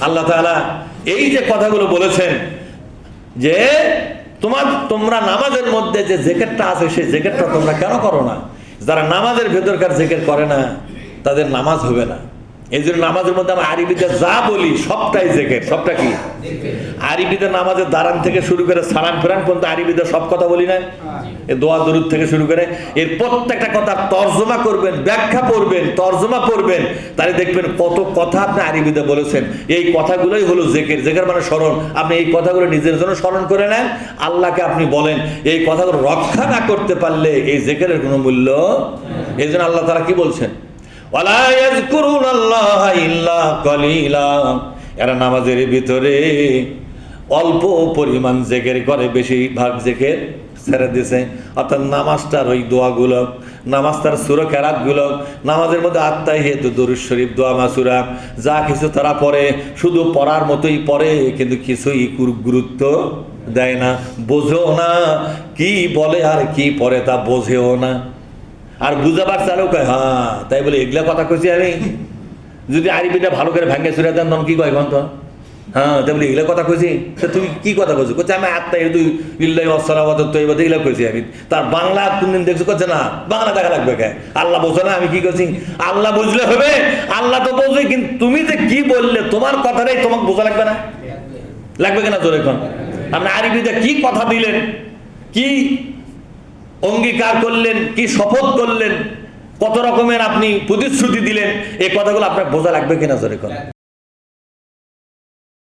আল্লাহ এই যে কথাগুলো বলেছেন যে তোমার, তোমরা নামাজের মধ্যে যে জেকেটটা আছে, সেই জেকেটটা তোমরা কেন করো না? যারা নামাজের ভেতরকার জেকেট করে না, তাদের নামাজ হবে না। এই জন্য নামাজের মধ্যে আমি আরবিতে যা বলি সবটাই জেকেট সবটা কি? আরবিতে নামাজের দাঁড়ান থেকে শুরু করে সালাম ফেরান পর্যন্ত আরবিতে সব কথা বলি না দোয়া দরুদ থেকে শুরু করে এর প্রত্যেকটা কথা তর্জমা করবেন ব্যাখ্যা পড়বেন তর্জমা পড়বেন তাহলে দেখবেন কত কথা আপনি আরবিতে বলেছেন। এই কথাগুলোই হলো জেকের। জেকের মানে স্মরণ। আপনি এই কথাগুলো নিজের জন্য স্মরণ করে নেন আল্লাহকে আপনি বলেন এই কথাগুলো রক্ষা না করতে পারলে এই জেকের কোনো মূল্য এই জন্য আল্লাহ তারা কি বলছেন? এরা নামাজের ভিতরে অল্প পরিমাণ জেকের করে বেশিরভাগ জেকের ছেড়ে দিছে। অর্থাৎ নামাজটার ওই দোয়াগুলো নামাজটার সুর কেরাতগুলো নামাজের মধ্যে আত্মাই হেতু দরুদ শরীফ, দোয়া মাসুরা, যা কিছু তারা পড়ে, শুধু পড়ার মতোই পড়ে, কিন্তু কিছুই গুরু- গুরুত্ব দেয় না। বোঝেও না, কি বলে আর কি পড়ে তা বোঝেও না। আর বুঝাবার চালও কয় হ্যাঁ তাই বলে এগুলা কথা কইছি আমি? যদি আরবিটা ভালো করে ভাঙ্গে সুরে দেন, তখন কি কয় কন হ্যাঁ তাই বলে এগুলা কথা কইছি? তা তুমি কি কথা কইছো? কইছে, আমি আত্মা দুই ইল্লাই অসলাবাদ তো এবার এগুলা কইছি আমি। তার বাংলা কোনদিন দেখছ? করছে না, বাংলা দেখা লাগবে কে? আল্লাহ বোঝো না, আমি কি কইছি? আল্লাহ বুঝলে হবে, আল্লাহ তো বোঝে, কিন্তু তুমি যে কি বললে, তোমার কথাটাই তোমাকে বোঝা লাগবে না? লাগবে কিনা তোর এখন আপনি আরবিতে কি কথা দিলেন? কি অঙ্গীকার করলেন, কি শপথ করলেন, কত রকমের আপনি প্রতিশ্রুতি দিলেন এই কথাগুলো আপনার বোঝা লাগবে কিনা জোরে কোন।